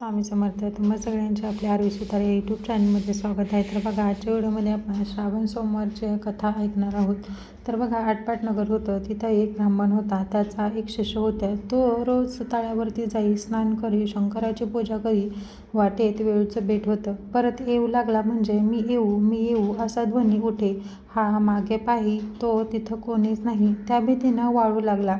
स्वामी समर्थ तुम्हा सगळ्यांचे आपल्या आरवी सुतार या यूट्यूब चॅनलमध्ये स्वागत आहे. तर बघा आजच्या व्हिडिओमध्ये आपण श्रावण सोमवारची कथा ऐकणार आहोत. तर बघा आटपाटनगर होतं तिथं एक ब्राह्मण होता त्याचा एक शिष्य होता. तो रोज तळ्यावरती जाई स्नान करी शंकराची पूजा करी वाटेत वेळूचं बेट होतं. परत येऊ लागला म्हणजे मी येऊ मी येऊ असा ध्वनी उठे. हा मागे पाही तो तिथं कोणीच नाही. त्या भीतीनं वाळू लागला.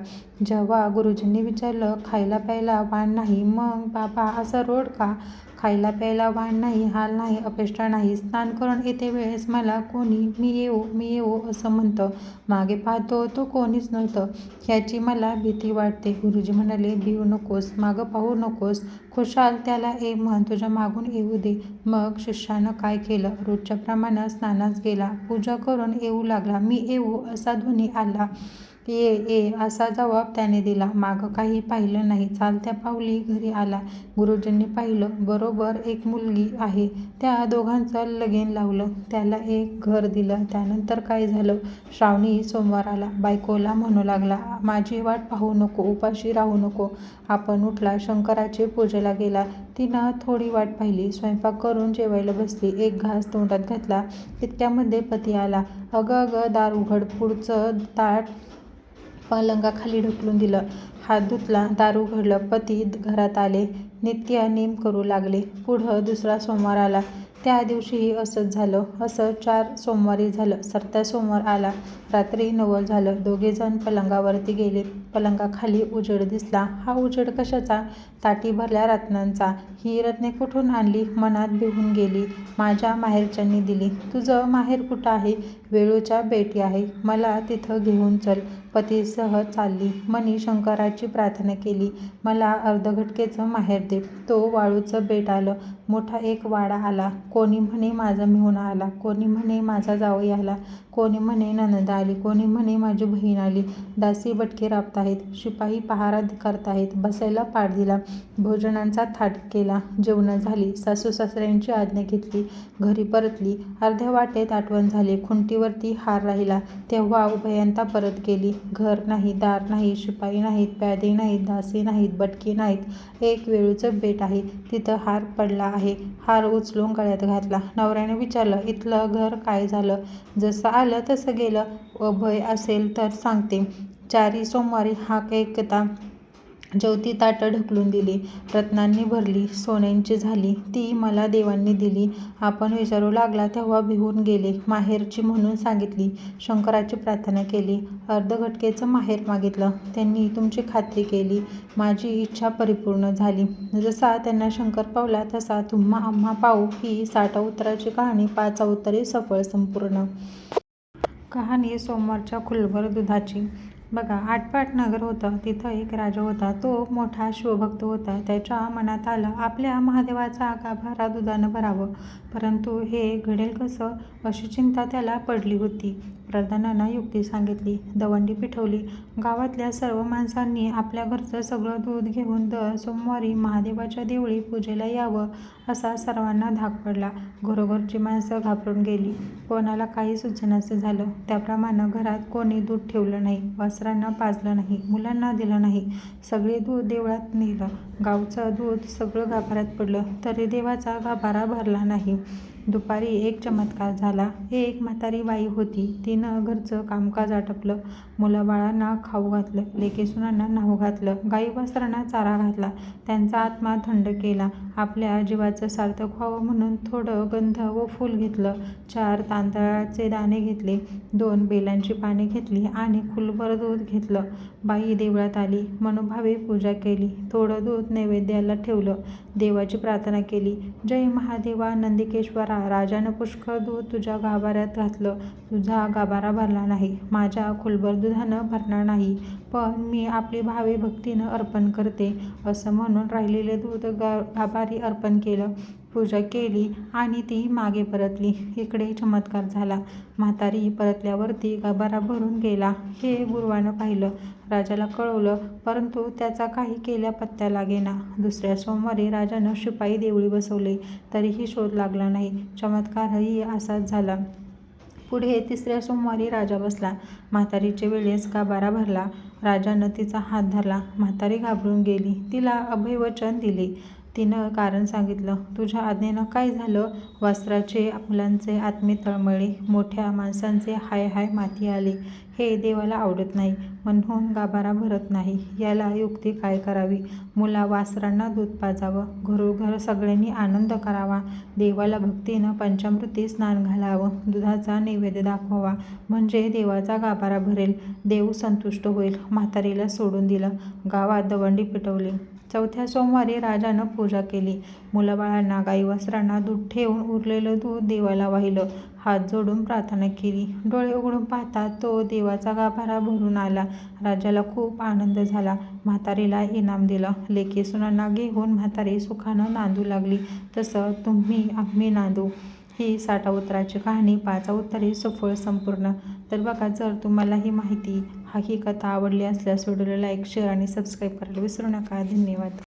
जेव्हा गुरुजींनी विचारलं खायला प्यायला वाण नाही मग बाबा असा रोड का? खायला प्यायला वाण नाही हाल नाही अपेष्टा नाही. स्नान करून येते वेळेस मला कोणी मी येऊ मी येऊ असं म्हणतं. मागे पाहतो तो कोणीच नव्हतं. ह्याची मला भीती वाटते. गुरुजी म्हणाले भिऊ नकोस मागं पाहू नकोस. खुशाल त्याला ए म्हण तुझ्या मागून येऊ दे. मग शिष्यानं काय केलं? रोजच्या प्रमाणात स्नानास गेला. पूजा करून येऊ लागला. मी येऊ असा ध्वनी आला. ये ये असा जबाब त्याने दिला. मागं काही पाहिलं नाही. चालत्या पावली घरी आला. गुरुजींनी पाहिलं बरोबर एक मुलगी आहे. त्या दोघांचं लगेन लावलं. त्याला एक घर दिलं. त्यानंतर काय झालं? श्रावणी सोमवार आला. बायकोला म्हणू लागला माझी वाट पाहू नको उपाशी राहू नको. आपण उठला शंकराची पूजेला गेला. तिनं थोडी वाट पाहिली. स्वयंपाक करून जेवायला बसली. एक घास तोंडात घातला. इतक्यामध्ये पती आला. अगं अगं दार उघड. पुढचं ताट पलंगाखाली ढकलून दिलं. हात धुतला दार उघडलं पती घरात आले. नित्य नेम करू लागले. पुढं दुसरा सोमवार आला. त्या दिवशीही असंच झालं. असं चार सोमवारी झालं. सरत्या सोमवार आला. रात्री नवल झालं. दोघेजण पलंगावरती गेले. पलंगाखाली उजेड दिसला. हा उजेड कशाचा? ताटी भरल्या रत्नांचा. ही रत्ने कुठून आणली? मनात भिवून गेली. माझ्या माहेरच्यांनी दिली. तुझं माहेर कुठं आहे? वेळूच्या बेटी आहे. मला तिथं घेऊन चल. पतीसह चालली. मनी शंकराची प्रार्थना केली. मला अर्धघटकेचं माहेर दे. तो वाळूचं बेट आलं. मोठा एक वाडा आला. कोणी म्हणे माझा मिहून आला. कोणी म्हणे माझा जावई आला. कोणी म्हणे ननंद आली. कोणी म्हणे माझी बहीण आली. दासी बटके आहेत. शिपाई पहारा करत आहेत. बसायला पाठ दिला भोजनांचा थाट केला. जेवणं झाली. सासू सासऱ्यांची आज्ञा घेतली. घरी परतली. अर्ध्या वाटेत आठवण झाली. खुंटीवरती हार राहिला. तेव्हा उभयंता परत गेली. घर नाही दार नाही शिपाई नाहीत प्यादे नाहीत दासी नाहीत बटके नाहीत. एक वेळूचं बेट आहे. तिथं हार पडला आहे. हार उचलून गळ्यात घातला. नवऱ्याने विचारलं इथलं घर काय झालं? जसं आलं तसं गेलं. अभय असेल तर सांगते. चारी सोमवारी हा एकता ज्योती ताटं ढकलून दिली रत्नांनी भरली सोन्यांची झाली. ती मला देवांनी दिली. आपण विचारू लागला तेव्हा भिवून गेले. माहेरची म्हणून सांगितली. शंकराची प्रार्थना केली. अर्धघटकेचं माहेर मागितलं. त्यांनी तुमची खात्री केली. माझी इच्छा परिपूर्ण झाली. जसा त्यांना शंकर पावला तसा तुम्हा आम्हा पाहू ही साठा उत्तराची कहाणी पाच उत्तरे सफळ संपूर्ण. कहाणी सोमवारच्या खुलवर दुधाची. बघा आटपाट नगर होतं तिथं एक राजा होता. तो मोठा शिवभक्त होता. त्याच्या मनात आलं आपल्या महादेवाचा गाभारा दुधानं भरावं. परंतु हे घडेल कसं अशी चिंता त्याला पडली होती. प्रधानानं युक्ती सांगितली. दवंडी पिठवली. गावातल्या सर्व माणसांनी आपल्या घरचं सगळं दूध घेऊन दर सोमवारी महादेवाच्या देवळी पूजेला यावं असा सर्वांना धाक पडला. घरोघरची माणसं घाबरून गेली. कोणाला काही सुचनाचं झालं. त्याप्रमाणे घरात कोणी दूध ठेवलं नाही. वासरांना पाजलं नाही. मुलांना दिलं नाही. सगळे दूध देवळात नेलं. गावचं दूध सगळं गाभाऱ्यात पडलं. तरी देवाचा गाभारा भरला नाही. दुपारी एक चमत्कार झाला. एक म्हातारी बाई होती. तिनं घरचं कामकाज आटपलं. मुलाबाळांना खाऊ घातलं. लेकेसुनांना नाहू घातलं. गाई वासरांना चारा घातला. त्यांचा आत्मा थंड केला. आपल्या जीवाचं सार्थक व्हावं म्हणून थोडं गंध व फूल घेतलं. चार तांदळाचे दाणे घेतले. दोन बेलांची पाने घेतली आणि खुलभर दूध घेतलं. बाई देवळात आली. मनोभावे पूजा केली. थोडं दूध नैवेद्याला ठेवलं. देवाची प्रार्थना केली. जय महादेवा नंदिकेश्वर राजानं पुष्कळ दूध तुझ्या गाभाऱ्यात घातलं. तुझा गाभारा भरला नाही. माझ्या खुलभर दुधानं भरणार नाही. पण मी आपली भावे भक्तीनं अर्पण करते. असं म्हणून राहिलेले दूध गा गाभारी अर्पण केलं. पूजा केली आणि ती मागे परतली. इकडे चमत्कार झाला. म्हातारी परतल्यावरती गाभारा भरून गेला. हे गुरुवानं पाहिलं. राजाला कळवलं परंतु त्याचा काही केल्या पत्त्या लागेना. दुसऱ्या सोमवारी राजानं शिपाई देवळी बसवले. तरीही शोध लागला नाही. चमत्कारही असाच झाला. पुढे तिसऱ्या सोमवारी राजा बसला. म्हातारीचे वेळेस गाभारा भरला. राजानं तिचा हात धरला. म्हातारी घाबरून गेली. तिला अभयवचन दिले. तिनं कारण सांगितलं. तुझ्या आज्ञेनं काय झालं? वस्त्राचे मुलांचे आत्मे तळमळे मोठ्या माणसांचे हाय हाय माती आली. हे देवाला आवडत नाही. म्हणून गाभारा भरत नाही. याला युक्ती काय करावी? मुला वासरांना दूध पाजावं. घरोघर सगळ्यांनी आनंद करावा. देवाला भक्तीनं पंचामृती स्नान घालावं. दुधाचा नैवेद्य दाखवावा. म्हणजे देवाचा गाभारा भरेल. देव संतुष्ट होईल. म्हातारीला सोडून दिलं. गावात दवंडी पेटवली. चौथ्या सोमवारी राजानं पूजा केली. मुलाबाळांना गाई वस्त्रांना दूध ठेवून उरलेलं दूध देवाला वाहिलं. हात जोडून प्रार्थना केली. डोळे उघडून पाहता तो देवाचा गाभारा भरून आला. राजाला खूप आनंद झाला. म्हातारीला इनाम दिलं. लेखी सुनांना घेऊन म्हातारी सुखानं नांदू लागली. तसं तुम्ही आम्ही नांदू. ही साठा उत्तराची कहाणी पाचा उत्तरे सफळ संपूर्ण. तर बघा जर तुम्हाला ही माहिती हा ही कथा आवडली असल्यास व्हिडिओला लाईक शेअर आणि सबस्क्राईब करायला विसरू नका. धन्यवाद.